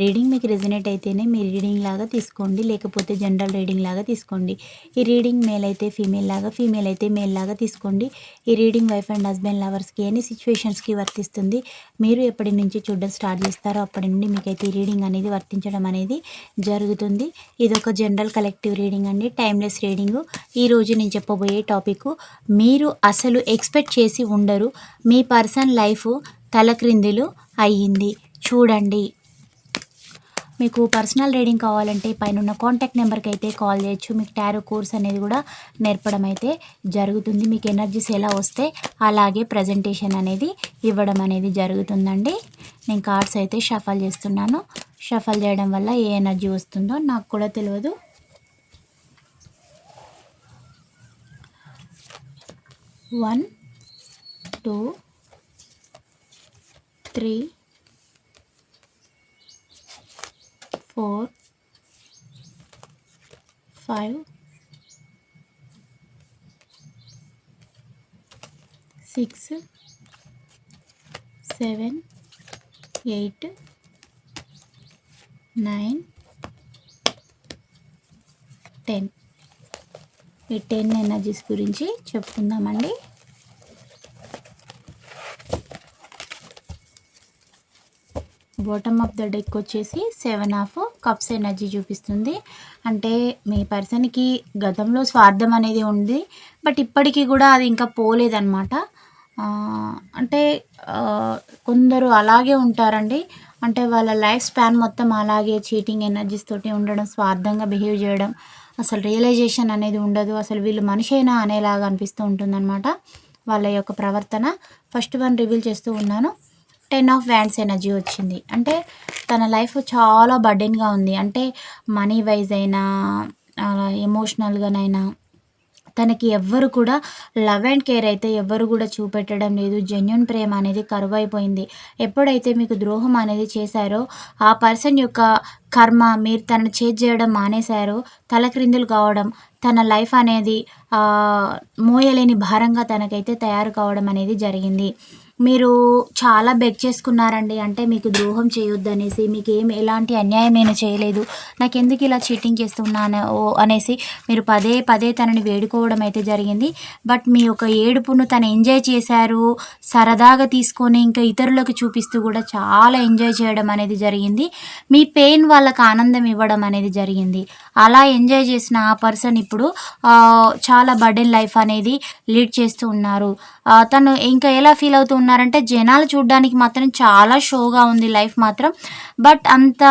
reading మీకు resonate అయితేనే మీ రీడింగ్ లాగా తీసుకోండి లేకపోతే జనరల్ రీడింగ్ లాగా తీసుకోండి. ఈ రీడింగ్ మేల్ అయితే ఫీమేల్ లాగా ఫీమేల్ అయితే మేల్ లాగా తీసుకోండి. ఈ రీడింగ్ వైఫ్ అండ్ హస్బెండ్ లవర్స్కి ఎన్ని సిచ్యువేషన్స్కి వర్తిస్తుంది. మీరు ఎప్పటి నుంచి చూడడం స్టార్ట్ చేస్తారో అప్పటి నుండి మీకైతే ఈ రీడింగ్ అనేది వర్తించడం అనేది జరుగుతుంది. ఇది ఒక జనరల్ కలెక్టివ్ రీడింగ్ అండి టైమ్లెస్ రీడింగు. ఈరోజు నేను చెప్పబోయే టాపిక్ మీరు అసలు ఎక్స్పెక్ట్ చేసి ఉండరు. మీ పర్సన్ లైఫ్ తలక్రిందులు అయ్యింది. చూడండి. మీకు పర్సనల్ రీడింగ్ కావాలంటే పైన ఉన్న కాంటాక్ట్ నెంబర్కి అయితే కాల్ చేయొచ్చు. మీకు టారో కోర్స్ అనేది కూడా నేర్పడం అయితే జరుగుతుంది. మీకు ఎనర్జీస్ ఎలా వస్తే అలాగే ప్రజెంటేషన్ అనేది ఇవ్వడం అనేది జరుగుతుందండి. నేను కార్డ్స్ అయితే షఫల్ చేస్తున్నాను. షఫల్ చేయడం వల్ల ఏ ఎనర్జీ వస్తుందో నాకు కూడా తెలియదు. One two three four five six seven eight nine ten. ఈ టెన్ ఎనర్జీస్ గురించి చెప్పుకుందామండి. బాటమ్ ఆఫ్ ద డెక్ వచ్చేసి సెవెన్ ఆఫ్ కప్స్ ఎనర్జీ చూపిస్తుంది. అంటే మీ పర్సన్కి గతంలో స్వార్థం అనేది ఉంది బట్ ఇప్పటికీ కూడా అది ఇంకా పోలేదన్నమాట. అంటే కొందరు అలాగే ఉంటారండి. అంటే వాళ్ళ లైఫ్ స్పాన్ మొత్తం అలాగే చీటింగ్ ఎనర్జీస్ తోటి ఉండడం స్వార్థంగా బిహేవ్ చేయడం అసలు రియలైజేషన్ అనేది ఉండదు. అసలు వీళ్ళు మనిషైనా అనేలాగా అనిపిస్తూ ఉంటుందన్నమాట వాళ్ళ యొక్క ప్రవర్తన. ఫస్ట్ వన్ రివీల్ చేస్తూ ఉన్నాను. టెన్ ఆఫ్ వ్యాండ్స్ ఎనర్జీ వచ్చింది. అంటే తన లైఫ్ చాలా బర్డెన్గా ఉంది. అంటే మనీ వైజ్ అయినా ఎమోషనల్గానైనా తనకి ఎవ్వరు కూడా లవ్ అండ్ కేర్ అయితే ఎవ్వరు కూడా చూపెట్టడం లేదు. జెన్యున్ ప్రేమ అనేది కరువైపోయింది. ఎప్పుడైతే మీకు ద్రోహం అనేది చేశారో ఆ పర్సన్ యొక్క కర్మ మీరు తనను చేజ్ చేయడం మానేశారో తలక్రిందులు కావడం తన లైఫ్ అనేది మోయలేని భారంగా తనకైతే తయారు కావడం అనేది జరిగింది. మీరు చాలా బెగ్ చేసుకున్నారండి. అంటే మీకు ద్రోహం చేయొద్దు అనేసి మీకు ఏం ఎలాంటి అన్యాయం నేను చేయలేదు. నాకు ఎందుకు ఇలా చీటింగ్ చేస్తున్నాను అనేసి మీరు పదే పదే తనని వేడుకోవడం అయితే జరిగింది. బట్ మీ యొక్క ఏడుపును తను ఎంజాయ్ చేశారు. సరదాగా తీసుకొని ఇంకా ఇతరులకు చూపిస్తూ కూడా చాలా ఎంజాయ్ చేయడం అనేది జరిగింది. మీ పెయిన్ వాళ్ళకి ఆనందం ఇవ్వడం అనేది జరిగింది. అలా ఎంజాయ్ చేసిన ఆ పర్సన్ ఇప్పుడు చాలా బర్డెన్ లైఫ్ అనేది లీడ్ చేస్తూ ఉన్నారు. తను ఇంకా ఎలా ఫీల్ అవుతూ ఉన్నారంటే జనాలు చూడడానికి మాత్రం చాలా షోగా ఉంది లైఫ్ మాత్రం. బట్ అంత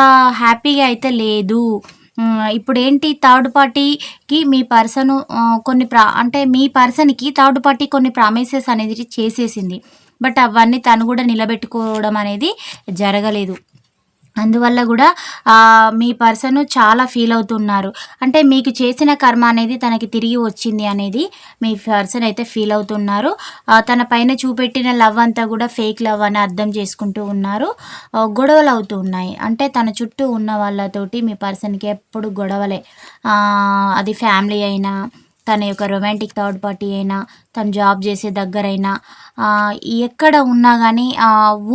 హ్యాపీగా అయితే లేదు. ఇప్పుడు ఏంటి థర్డ్ పార్టీకి మీ పర్సన్ కొన్ని ప్రా అంటే మీ పర్సన్కి థర్డ్ పార్టీ కొన్ని ప్రామిసెస్ అనేది చేసేసింది. బట్ అవన్నీ తను కూడా నిలబెట్టుకోవడం అనేది జరగలేదు. అందువల్ల కూడా మీ పర్సన్ చాలా ఫీల్ అవుతున్నారు. అంటే మీకు చేసిన కర్మ అనేది తనకి తిరిగి వచ్చింది అనేది మీ పర్సన్ అయితే ఫీల్ అవుతున్నారు. తన పైన చూపెట్టిన లవ్ అంతా కూడా ఫేక్ లవ్ అని అర్థం చేసుకుంటూ ఉన్నారు. గొడవలు అవుతూ ఉన్నాయి. అంటే తన చుట్టూ ఉన్న వాళ్ళతోటి మీ పర్సన్కి ఎప్పుడు గొడవలే. అది ఫ్యామిలీ అయినా తన యొక్క రొమాంటిక్ థర్డ్ పార్టీ అయినా తను జాబ్ చేసే దగ్గరైనా ఎక్కడ ఉన్నా కానీ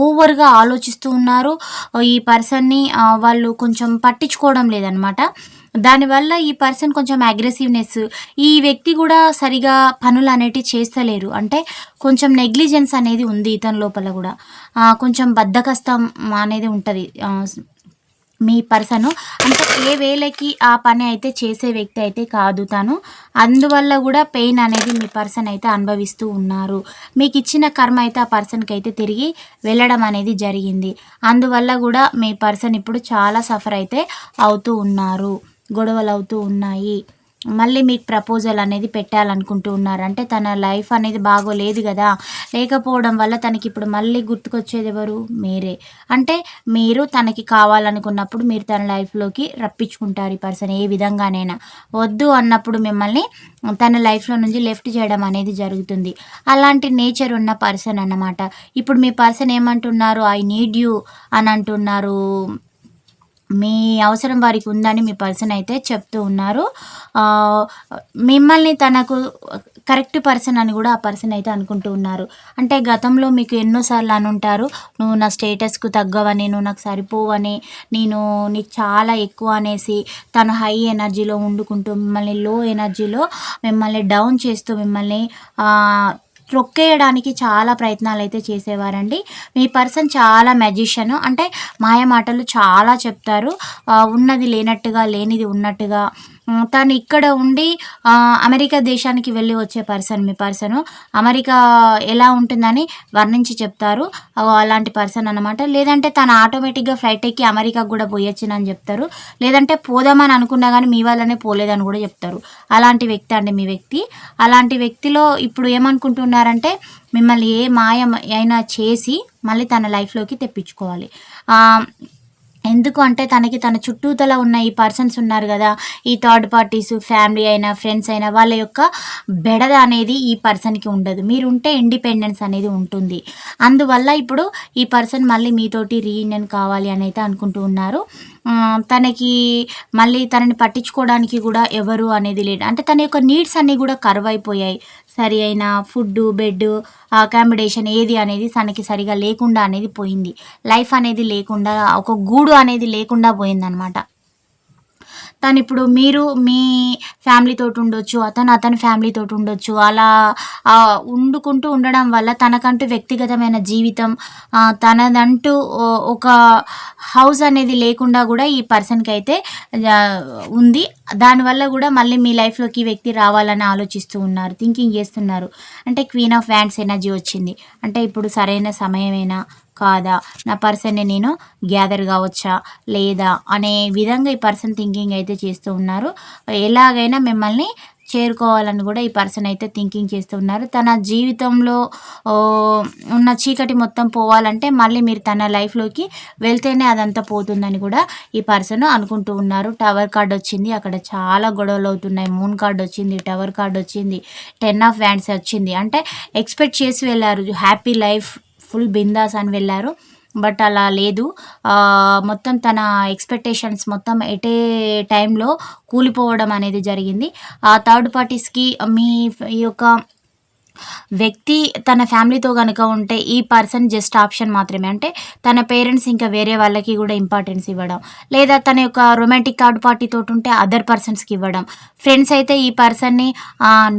ఓవర్గా ఆలోచిస్తూ ఉన్నారు. ఈ పర్సన్ని వాళ్ళు కొంచెం పట్టించుకోవడం లేదనమాట దానివల్ల ఈ పర్సన్ కొంచెం అగ్రెసివ్నెస్ ఈ వ్యక్తి కూడా సరిగా పనులు అనేటివి చేస్తలేరు. అంటే కొంచెం నెగ్లిజెన్స్ అనేది ఉంది ఇతని లోపల కూడా. కొంచెం బద్దకస్తం అనేది ఉంటుంది. మీ పర్సను. అంటే ఏ వేళకి ఆ పని అయితే చేసే వ్యక్తి అయితే కాదు తను. అందువల్ల కూడా పెయిన్ అనేది మీ పర్సన్ అయితే అనుభవిస్తూ ఉన్నారు. మీకు ఇచ్చిన కర్మ అయితే ఆ పర్సన్కి అయితే తిరిగి వెళ్ళడం అనేది జరిగింది. అందువల్ల కూడా మీ పర్సన్ ఇప్పుడు చాలా సఫర్ అయితే అవుతూ ఉన్నారు. గొడవలు అవుతూ ఉన్నాయి. మళ్ళీ మీకు ప్రపోజల్ అనేది పెట్టాలనుకుంటూ ఉన్నారు. అంటే తన లైఫ్ అనేది బాగోలేదు కదా. లేకపోవడం వల్ల తనకి ఇప్పుడు మళ్ళీ గుర్తుకొచ్చేది ఎవరు? మీరే. అంటే మీరు తనకి కావాలనుకున్నప్పుడు మీరు తన లైఫ్లోకి రప్పించుకుంటారు ఈ పర్సన్ ఏ విధంగానైనా. వద్దు అన్నప్పుడు మిమ్మల్ని తన లైఫ్లో నుంచి లెఫ్ట్ చేయడం అనేది జరుగుతుంది. అలాంటి నేచర్ ఉన్న పర్సన్ అన్నమాట. ఇప్పుడు మీ పర్సన్ ఏమంటున్నారు? ఐ నీడ్ యూ అని అంటున్నారు. మీ అవసరం వారికి ఉందని మీ పర్సన్ అయితే చెప్తూ ఉన్నారు. మిమ్మల్ని తనకు కరెక్ట్ పర్సన్ అని కూడా ఆ పర్సన్ అయితే అనుకుంటూ ఉన్నారు. అంటే గతంలో మీకు ఎన్నోసార్లు అని ఉంటారు నువ్వు నా స్టేటస్కు తగ్గవని నువ్వు నాకు సరిపోవని నేను నీకు చాలా ఎక్కువ అనేసి తను హై ఎనర్జీలో వండుకుంటూ మిమ్మల్ని లో ఎనర్జీలో మిమ్మల్ని డౌన్ చేస్తూ మిమ్మల్ని త్రొక్కేయడానికి చాలా ప్రయత్నాలు అయితే చేసేవారండి. మీ పర్సన్ చాలా మెజిషియన్ అంటే మాయ మాటలు చాలా చెప్తారు. ఉన్నది లేనట్టుగా లేనిది ఉన్నట్టుగా తను ఇక్కడ ఉండి అమెరికా దేశానికి వెళ్ళి వచ్చే పర్సన్ మీ పర్సన్. అమెరికా ఎలా ఉంటుందని వర్ణించి చెప్తారు. అలాంటి పర్సన్ అనమాట లేదంటే తను ఆటోమేటిక్గా ఫ్లైట్ ఎక్కి అమెరికాకు కూడా పోయొచ్చునని చెప్తారు. లేదంటే పోదామని అనుకున్నా కానీ మీ వాళ్ళనే పోలేదని కూడా చెప్తారు. అలాంటి వ్యక్తి అండి మీ వ్యక్తి. అలాంటి వ్యక్తిలో ఇప్పుడు ఏమనుకుంటున్నారంటే మిమ్మల్ని ఏ మాయ అయినా చేసి మళ్ళీ తన లైఫ్లోకి తెప్పించుకోవాలి. ఎందుకు అంటే తనకి తన చుట్టూతల ఉన్న ఈ పర్సన్స్ ఉన్నారు కదా ఈ థర్డ్ పార్టీస్ ఫ్యామిలీ అయినా ఫ్రెండ్స్ అయినా వాళ్ళ యొక్క బెడద అనేది ఈ పర్సన్కి ఉండదు. మీరు ఉంటే ఇండిపెండెన్స్ అనేది ఉంటుంది. అందువల్ల ఇప్పుడు ఈ పర్సన్ మళ్ళీ మీతోటి రీయూనియన్ కావాలి అని అయితే అనుకుంటూ ఉన్నారు. తనకి మళ్ళీ తనని పట్టించుకోవడానికి కూడా ఎవరు అనేది లేదు. అంటే తన యొక్క నీడ్స్ అన్నీ కూడా కర్వ్ అయిపోయాయి. సరి అయిన ఫుడ్ బెడ్ అకామిడేషన్ ఏది అనేది తనకి సరిగా లేకుండా అనేది పోయింది. లైఫ్ అనేది లేకుండా ఒక గూడు అనేది లేకుండా పోయిందనమాట తను ఇప్పుడు మీరు మీ ఫ్యామిలీతో ఉండొచ్చు అతను అతని ఫ్యామిలీతో ఉండొచ్చు. అలా వండుకుంటూ ఉండడం వల్ల తనకంటూ వ్యక్తిగతమైన జీవితం తనదంటూ ఒక హౌస్ అనేది లేకుండా కూడా ఈ పర్సన్కి అయితే ఉంది. దానివల్ల కూడా మళ్ళీ మీ లైఫ్లోకి వ్యక్తి రావాలని ఆలోచిస్తూ ఉన్నారు థింకింగ్ చేస్తున్నారు. అంటే క్వీన్ ఆఫ్ వ్యాండ్స్ ఎనర్జీ వచ్చింది. అంటే ఇప్పుడు సరైన సమయమేనా? కాదా? నా పర్సన్ని నేను గ్యాదర్ కావచ్చా? లేదా? అనే విధంగా ఈ పర్సన్ థింకింగ్ అయితే చేస్తూ ఉన్నారు. ఎలాగైనా మిమ్మల్ని చేరుకోవాలని కూడా ఈ పర్సన్ అయితే థింకింగ్ చేస్తున్నారు తన జీవితంలో ఉన్న చీకటి మొత్తం పోవాలంటే మళ్ళీ మీరు తన లైఫ్లోకి వెళ్తేనే అదంతా పోతుందని కూడా ఈ పర్సన్ అనుకుంటూ ఉన్నారు. టవర్ కార్డ్ వచ్చింది. అక్కడ చాలా గొడవలు అవుతున్నాయి. మూన్ కార్డ్ వచ్చింది టవర్ కార్డ్ వచ్చింది టెన్ ఆఫ్ వ్యాండ్స్ వచ్చింది. అంటే ఎక్స్పెక్ట్ చేసి వెళ్ళారు. హ్యాపీ లైఫ్ ఫుల్ బిందాస్ అని వెళ్ళారు. బట్ అలా లేదు. మొత్తం తన ఎక్స్పెక్టేషన్స్ మొత్తం ఎటే టైంలో కూలిపోవడం అనేది జరిగింది. ఆ థర్డ్ పార్టీస్కి మీ యొక్క వ్యక్తి తన ఫ్యామిలీతో కనుక ఉంటే ఈ పర్సన్ జస్ట్ ఆప్షన్ మాత్రమే. అంటే తన పేరెంట్స్ ఇంకా వేరే వాళ్ళకి కూడా ఇంపార్టెన్స్ ఇవ్వడం. లేదా తన యొక్క రొమాంటిక్ థర్డ్ పార్టీతో ఉంటే అదర్ పర్సన్స్కి ఇవ్వడం. ఫ్రెండ్స్ అయితే ఈ పర్సన్ని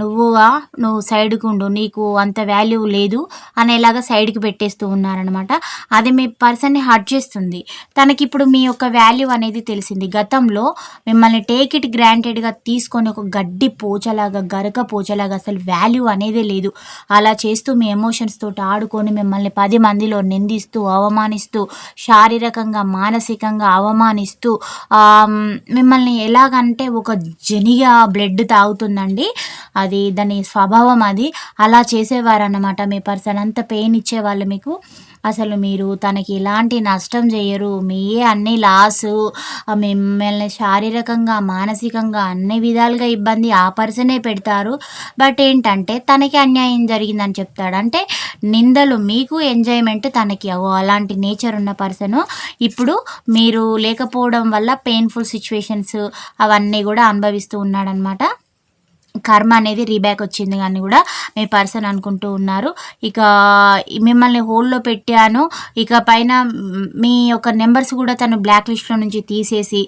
నువ్వుగా నువ్వు సైడ్కు ఉండు. నీకు అంత వాల్యూ లేదు. అనేలాగా సైడ్కి పెట్టేస్తూ ఉన్నారనమాట అది మీ పర్సన్ని హర్ట్ చేస్తుంది. తనకి ఇప్పుడు మీ యొక్క వాల్యూ అనేది తెలిసింది. గతంలో మిమ్మల్ని టేక్ ఇట్ గ్రాంటెడ్గా తీసుకొని ఒక గడ్డి పోచలాగా గరక పోచలాగా అసలు వాల్యూ అనేది లేదు. లేదు. అలా చేస్తూ మీ ఎమోషన్స్ తోటి ఆడుకొని మిమ్మల్ని పది మందిలో నిందిస్తూ అవమానిస్తూ శారీరకంగా మానసికంగా అవమానిస్తూ మిమ్మల్ని ఎలాగంటే ఒక జనిగా బ్లడ్ తాగుతుందండి. అది దాని స్వభావం అది. అలా చేసేవారన్నమాట మీ పర్సన్. అంత పెయిన్ ఇచ్చేవాళ్ళు మీకు. అసలు మీరు తనకి ఎలాంటి నష్టం చేయరు. మీయే అన్ని లాసు. మిమ్మల్ని శారీరకంగా మానసికంగా అన్ని విధాలుగా ఇబ్బంది ఆ పర్సనే పెడతారు. బట్ ఏంటంటే తనకి అన్యాయం జరిగిందని చెప్తాడు. అంటే నిందలు మీకు ఎంజాయ్మెంట్ తనకి. అలాంటి నేచర్ ఉన్న పర్సన్ ఇప్పుడు మీరు లేకపోవడం వల్ల పెయిన్ఫుల్ సిచ్యువేషన్స్ అవన్నీ కూడా అనుభవిస్తూ ఉన్నాడనమాట. కర్మ అనేది రీబ్యాక్ వచ్చింది కానీ కూడా మీ పర్సన్ అనుకుంటూ ఉన్నారు. ఇక మిమ్మల్ని హోల్లో పెట్టాను. ఇక పైన మీ యొక్క నెంబర్స్ కూడా తను బ్లాక్ లిస్ట్లో నుంచి తీసేసి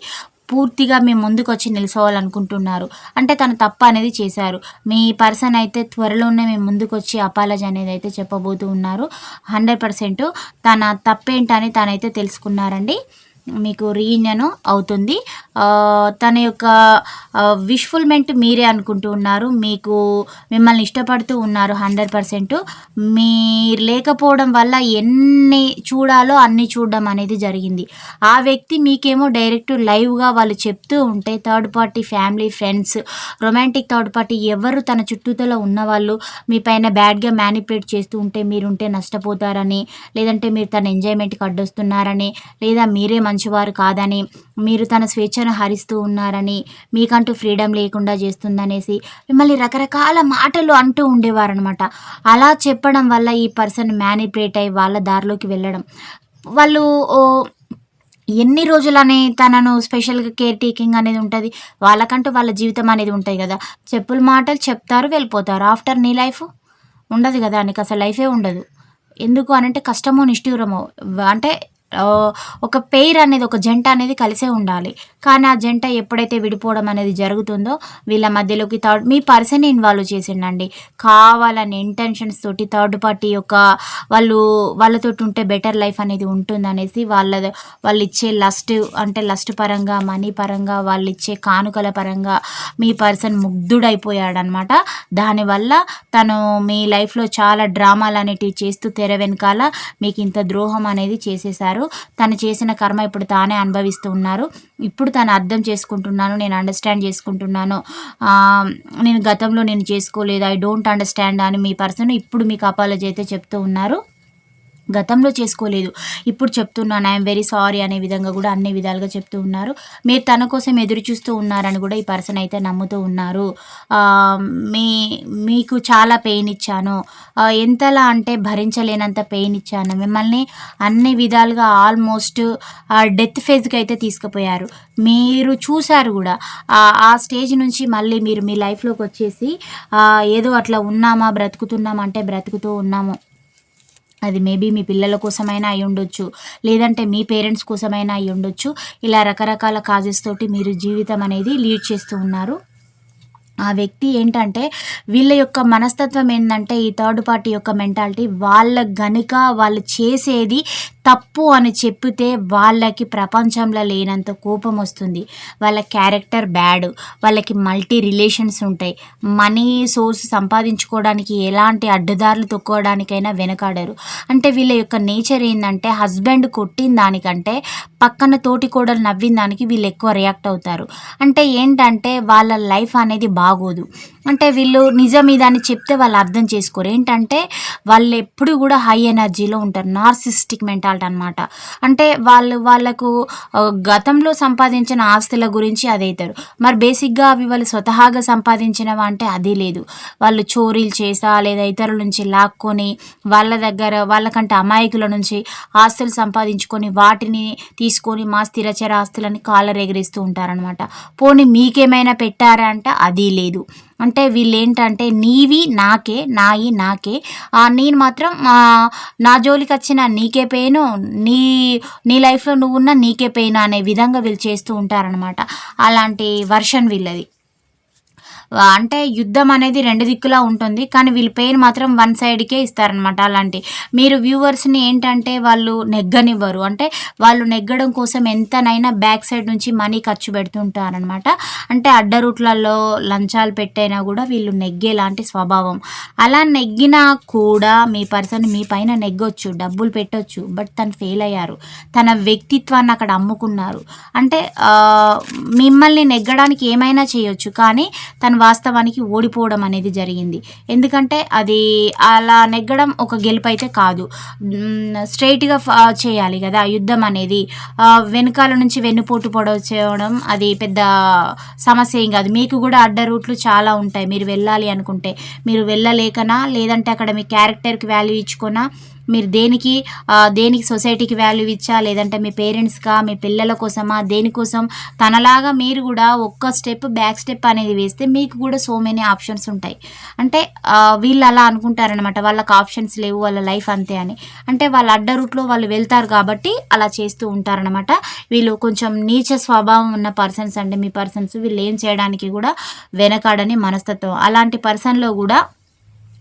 పూర్తిగా మీ ముందుకు వచ్చి నిలుసోవాలనుకుంటున్నారు. అంటే తను తప్ప అనేది చేశారు. మీ పర్సన్ అయితే త్వరలోనే మీ ముందుకు వచ్చి అపాలజీ అనేది అయితే చెప్పబోతూ ఉన్నారు. హండ్రెడ్ పర్సెంట్ తన తప్పేంటని తనైతే తెలుసుకున్నారండి. మీకు రీయూనియన్ అవుతుంది. తన యొక్క విష్ఫుల్మెంట్ మీరే అనుకుంటూ ఉన్నారు. మీకు మిమ్మల్ని ఇష్టపడుతూ ఉన్నారు హండ్రెడ్ పర్సెంట్ మీరు లేకపోవడం వల్ల ఎన్ని చూడాలో అన్ని చూడడం అనేది జరిగింది. ఆ వ్యక్తి మీకేమో డైరెక్ట్ లైవ్గా వాళ్ళు చెప్తూ ఉంటే third party family friends romantic third party ఎవరు తన చుట్టూతలో ఉన్నవాళ్ళు మీ పైన బ్యాడ్గా మ్యానిపులేట్ చేస్తూ ఉంటే మీరుంటే నష్టపోతారని లేదంటే మీరు తన ఎంజాయ్మెంట్కి అడ్డొస్తున్నారని లేదా మీరే మంచివారు కాదని మీరు తన స్వేచ్ఛను హరిస్తూ ఉన్నారని మీకంటూ ఫ్రీడమ్ లేకుండా చేస్తుందనేసి మిమ్మల్ని రకరకాల మాటలు అంటూ ఉండేవారనమాట అలా చెప్పడం వల్ల ఈ పర్సన్ మ్యానిపులేట్ అయ్యి వాళ్ళ దారిలోకి వెళ్ళడం. వాళ్ళు ఓ, ఎన్ని రోజులని తనను స్పెషల్గా కేర్ టేకింగ్ అనేది ఉంటుంది. వాళ్ళకంటూ వాళ్ళ జీవితం అనేది ఉంటుంది కదా. చెప్పుల మాటలు చెప్తారు వెళ్ళిపోతారు. ఆఫ్టర్ నీ లైఫ్? ఉండదు కదా. నీకు అసలు లైఫే ఉండదు. ఎందుకు అని అంటే కష్టమో నిష్ఠూరమో. అంటే ఒక పెయిర్ అనేది ఒక జంట అనేది కలిసే ఉండాలి. కానీ ఆ జంట ఎప్పుడైతే విడిపోవడం అనేది జరుగుతుందో వీళ్ళ మధ్యలోకి థర్డ్ మీ పర్సన్ ఇన్వాల్వ్ చేసిండండి. కావాలని ఇంటెన్షన్స్ తోటి థర్డ్ పార్టీ యొక్క వాళ్ళు వాళ్ళతో ఉంటే బెటర్ లైఫ్ అనేది ఉంటుందనేసి వాళ్ళ వాళ్ళు ఇచ్చే లస్ట్ అంటే లస్ట్ పరంగా మనీ పరంగా వాళ్ళు ఇచ్చే కానుకల పరంగా మీ పర్సన్ ముగ్ధుడైపోయాడనమాట. దానివల్ల తను మీ లైఫ్లో చాలా డ్రామాలు అనేటివి చేస్తూ తెర వెనకాల మీకు ఇంత ద్రోహం అనేది ఉన్నారు తను చేసిన కర్మ ఇప్పుడు తానే అనుభవిస్తూ ఉన్నారు. ఇప్పుడు తను అర్థం చేసుకుంటున్నాను నేను అండర్స్టాండ్ చేసుకుంటున్నాను. నేను గతంలో నేను చేసుకోలేదు. ఐ డోంట్ అండర్స్టాండ్ అని మీ పర్సన్ ఇప్పుడు మీకు అపాలజీ అయితే చెప్తూ ఉన్నారు. గతంలో చేసుకోలేదు. ఇప్పుడు చెప్తున్నాను ఐఎమ్ వెరీ సారీ అనే విధంగా కూడా అన్ని విధాలుగా చెప్తూ ఉన్నారు. మీరు తన కోసం ఎదురు చూస్తూ ఉన్నారని కూడా ఈ పర్సన్ అయితే నమ్ముతూ ఉన్నారు. మీ మీకు చాలా పెయిన్ ఇచ్చాను. ఎంతలా అంటే భరించలేనంత పెయిన్ ఇచ్చాను. మిమ్మల్ని అన్ని విధాలుగా ఆల్మోస్ట్ డెత్ ఫేజ్కి అయితే తీసుకుపోయారు. మీరు చూశారు కూడా. ఆ- స్టేజ్ నుంచి మళ్ళీ మీరు మీ లైఫ్లోకి వచ్చేసి ఏదో అట్లా ఉన్నామా బ్రతుకుతున్నామా అంటే బ్రతుకుతూ ఉన్నాము. అది మేబీ మీ పిల్లల కోసమైనా అయి ఉండొచ్చు. లేదంటే మీ పేరెంట్స్ కోసమైనా అయి ఉండొచ్చు. ఇలా రకరకాల కాజెస్ తోటి మీరు జీవితం అనేది లీడ్ చేస్తూ ఉన్నారు. ఆ వ్యక్తి ఏంటంటే వీళ్ళ యొక్క మనస్తత్వం ఏంటంటే ఈ థర్డ్ పార్టీ యొక్క మెంటాలిటీ. వాళ్ళ గనుక వాళ్ళు చేసేది తప్పు అని చెప్పితే వాళ్ళకి ప్రపంచంలో లేనంత కోపం వస్తుంది. వాళ్ళ క్యారెక్టర్ బ్యాడ్ వాళ్ళకి మల్టీ రిలేషన్స్ ఉంటాయి. మనీ సోర్స్ సంపాదించుకోవడానికి ఎలాంటి అడ్డుదారులు తొక్కోవడానికైనా వెనకాడరు. అంటే వీళ్ళ యొక్క నేచర్ ఏంటంటే హస్బెండ్ కొట్టిన దానికంటే పక్కన తోటి కోడలు నవ్విన దానికి వీళ్ళు ఎక్కువ రియాక్ట్ అవుతారు. అంటే ఏంటంటే వాళ్ళ లైఫ్ అనేది బాగోదు. అంటే వీళ్ళు నిజం ఇదని చెప్తే వాళ్ళు అర్థం చేసుకోరు. ఏంటంటే వాళ్ళు ఎప్పుడు కూడా హై ఎనర్జీలో ఉంటారు. నార్సిస్టిక్ మెంటాలిటీ అనమాట అంటే వాళ్ళు వాళ్ళకు గతంలో సంపాదించిన ఆస్తుల గురించి అదైతారు మరి బేసిక్గా అవి వాళ్ళు స్వతహాగా సంపాదించినవా అంటే అది లేదు. వాళ్ళు చోరీలు చేసా లేదా ఇతరుల నుంచి లాక్కొని వాళ్ళ దగ్గర వాళ్ళకంటే అమాయకుల నుంచి ఆస్తులు సంపాదించుకొని వాటిని తీసుకొని మా స్థిరచర ఆస్తులని కాలరెగిరిస్తూ ఉంటారనమాట పోనీ మీకేమైనా పెట్టారా అంటే అది లేదు. అంటే వీళ్ళు ఏంటంటే నీవి నాకే నాయి నాకే. నేను మాత్రం నా జోలికి వచ్చిన నీకే పెయిన్ నీ నీ లైఫ్లో నువ్వు ఉన్న నీకే పెయిన్ అనే విధంగా వీళ్ళు చేస్తూ ఉంటారనమాట అలాంటి వర్షన్ వీళ్ళది. అంటే యుద్ధం అనేది రెండు దిక్కులా ఉంటుంది కానీ వీళ్ళు పెయిన్ మాత్రం వన్ సైడ్కే ఇస్తారనమాట అలాంటి. మీరు వ్యూవర్స్ని ఏంటంటే వాళ్ళు నెగ్గనివ్వరు అంటే వాళ్ళు నెగ్గడం కోసం ఎంతనైనా బ్యాక్ సైడ్ నుంచి మనీ ఖర్చు పెడుతుంటారనమాట అంటే అడ్డ రూట్లలో లంచాలు పెట్టైనా కూడా వీళ్ళు నెగ్గేలాంటి స్వభావం. అలా నెగ్గినా కూడా మీ పర్సన్ మీ పైన నెగ్గొచ్చు డబ్బులు పెట్టొచ్చు బట్ తను ఫెయిల్ అయ్యారు. తన వ్యక్తిత్వాన్ని అక్కడ అమ్ముకున్నారు. అంటే మిమ్మల్ని నెగ్గడానికి ఏమైనా చేయొచ్చు కానీ తను వాస్తవానికి ఓడిపోవడం అనేది జరిగింది. ఎందుకంటే అది అలా నెగ్గడం ఒక గెలుపు అయితే కాదు. స్ట్రైట్గా చేయాలి కదా యుద్ధం అనేది. వెనకాల నుంచి వెన్నుపోటు పొడవడం అది పెద్ద సమస్య ఏం కాదు. మీకు కూడా అడ్డ రూట్లు చాలా ఉంటాయి. మీరు వెళ్ళాలి అనుకుంటే. మీరు వెళ్ళలేకనా లేదంటే అక్కడ మీ క్యారెక్టర్కి వాల్యూ ఇచ్చుకోనా మీరు దేనికి దేనికి సొసైటీకి వాల్యూ ఇచ్చా? లేదంటే మీ పేరెంట్స్గా మీ పిల్లల కోసమా? దేనికోసం? తనలాగా మీరు కూడా ఒక్క స్టెప్ బ్యాక్ స్టెప్ అనేది వేస్తే మీకు కూడా సో మెనీ ఆప్షన్స్ ఉంటాయి. అంటే వీళ్ళు అలా అనుకుంటారనమాట వాళ్ళకి ఆప్షన్స్ లేవు వాళ్ళ లైఫ్ అంతే అని. అంటే వాళ్ళ అడ్డ రూట్లో వాళ్ళు వెళ్తారు కాబట్టి అలా చేస్తూ ఉంటారనమాట వీళ్ళు కొంచెం నీచ స్వభావం ఉన్న పర్సన్స్ అంటే మీ పర్సన్స్ వీళ్ళు ఏం చేయడానికి కూడా వెనకాడని మనస్తత్వం. అలాంటి పర్సన్లో కూడా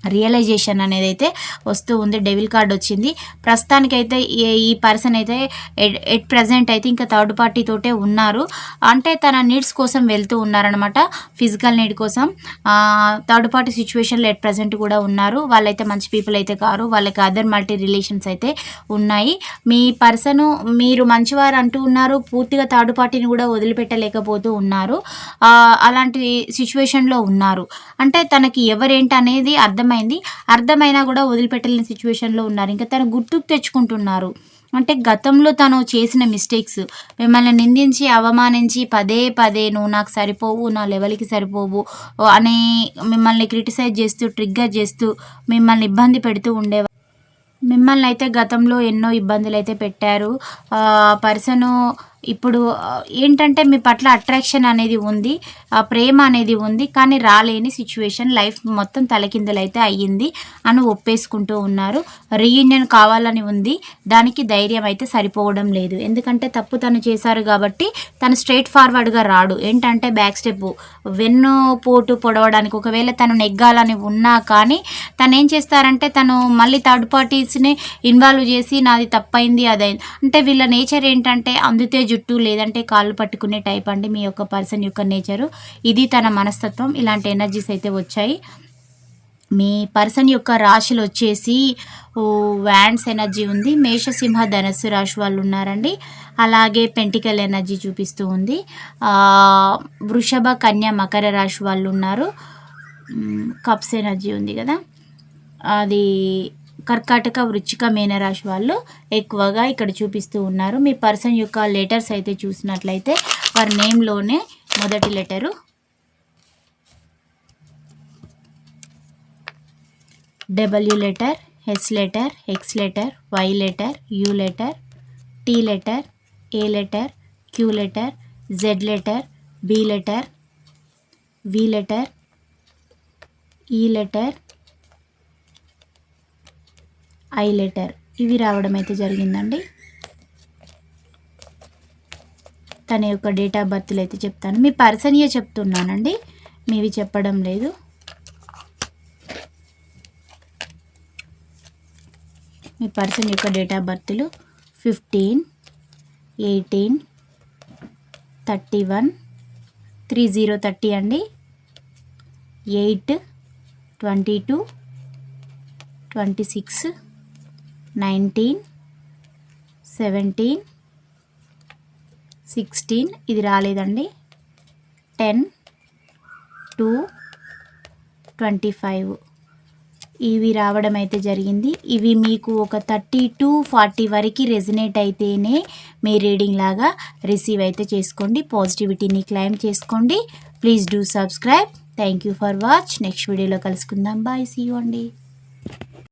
రియలైజేషన్ అనేది అయితే వస్తూ ఉంది. డెవిల్ కార్డ్ వచ్చింది. ప్రస్తుతానికైతే ఈ- ఈ పర్సన్ అయితే ఎట్ ప్రజెంట్ అయితే ఇంకా థర్డ్ పార్టీ తోటే ఉన్నారు. అంటే తన నీడ్స్ కోసం వెళ్తూ ఉన్నారనమాట ఫిజికల్ నీడ్ కోసం. థర్డ్ పార్టీ సిచ్యువేషన్లో ఎట్ ప్రజెంట్ కూడా ఉన్నారు. వాళ్ళైతే మంచి పీపుల్ అయితే కారు. వాళ్ళకి అదర్ మల్టీ రిలేషన్స్ అయితే ఉన్నాయి. మీ పర్సన్ మీరు మంచివారు అంటూ ఉన్నారు. పూర్తిగా థర్డ్ పార్టీని కూడా వదిలిపెట్టలేకపోతూ ఉన్నారు. అలాంటి సిచ్యువేషన్లో ఉన్నారు. అంటే తనకి ఎవరేంటి అనేది అర్థమైంది. అర్థమైనా కూడా వదిలిపెట్టలేని సిచ్యువేషన్లో ఉన్నారు. ఇంకా తను గుర్తుకు తెచ్చుకుంటున్నారు. అంటే గతంలో తను చేసిన మిస్టేక్స్ మిమ్మల్ని నిందించి అవమానించి పదే పదే నువ్వు నాకు సరిపోవు నా లెవెల్కి సరిపోవు అని మిమ్మల్ని క్రిటిసైజ్ చేస్తూ ట్రిగ్గర్ చేస్తూ మిమ్మల్ని ఇబ్బంది పెడుతూ ఉండేవారు మిమ్మల్ని అయితే గతంలో ఎన్నో ఇబ్బందులు అయితే పెట్టారు పర్సను ఇప్పుడు ఏంటంటే మీ పట్ల అట్రాక్షన్ అనేది ఉంది ఆ, ప్రేమ అనేది ఉంది కానీ రాలేని సిచ్యువేషన్ లైఫ్ మొత్తం తలకిందులైతే అయ్యింది అని ఒప్పేసుకుంటూ ఉన్నారు. రీయూనియన్ కావాలని ఉంది దానికి ధైర్యం అయితే సరిపోవడం లేదు. ఎందుకంటే తప్పు తను చేశారు కాబట్టి తను స్ట్రైట్ ఫార్వర్డ్గా రాడు. ఏంటంటే బ్యాక్ స్టెప్ వెన్ను పోటు పొడవడానికి ఒకవేళ తను నెగ్గాలని ఉన్నా కానీ తను ఏం చేస్తారంటే తను మళ్ళీ థర్డ్ పార్టీస్ని ఇన్వాల్వ్ చేసి నాది తప్పైంది అదైంది అంటే వీళ్ళ నేచర్ ఏంటంటే అందుతే జుట్టు లేదంటే కాళ్ళు పట్టుకునే టైప్ అండి మీ యొక్క పర్సన్ యొక్క నేచరు ఇది తన మనస్తత్వం. ఇలాంటి ఎనర్జీస్ అయితే వచ్చాయి. మీ పర్సన్ యొక్క రాశులు వచ్చేసి వ్యాండ్స్ ఎనర్జీ ఉంది. మేషసింహ ధనస్సు రాశి వాళ్ళు ఉన్నారండి. అలాగే పెంటికల్ ఎనర్జీ చూపిస్తూ ఉంది. వృషభ కన్య మకర రాశి వాళ్ళు ఉన్నారు. కప్స్ ఎనర్జీ ఉంది కదా. అది కర్కాటక వృచ్చిక మీనరాశి వాళ్ళు ఎక్కువగా ఇక్కడ చూపిస్తూ ఉన్నారు. మీ పర్సన్ యొక్క లెటర్స్ అయితే చూసినట్లయితే వారి నేమ్లోనే మొదటి letter. W letter H letter X letter Y letter U letter T letter A letter Q letter Z letter B letter V letter E letter I letter. ఇవి రావడం అయితే జరిగిందండి. తన యొక్క డేట్ ఆఫ్ బర్త్లు అయితే చెప్తాను. మీ పర్సన్యే చెప్తున్నానండి. మీవి చెప్పడం లేదు. మీ పర్సన్ యొక్క date of బర్త్లు fifteen eighteen thirty one three zero thirty అండి. Eight twenty two twenty six nineteen seventeen sixteen. ఇది రాలేదండి. Ten two twenty five. ఇవి రావడం అయితే జరిగింది. ఇవి మీకు ఒక థర్టీ టు ఫార్టీ వరకు రెజినేట్ అయితేనే మీ రీడింగ్ లాగా రిసీవ్ అయితే చేసుకోండి. పాజిటివిటీని క్లైమ్ చేసుకోండి. Please do subscribe. Thank you for watch. Next వీడియోలో కలుసుకుందాం. బాయ్. సీ యూ అండి.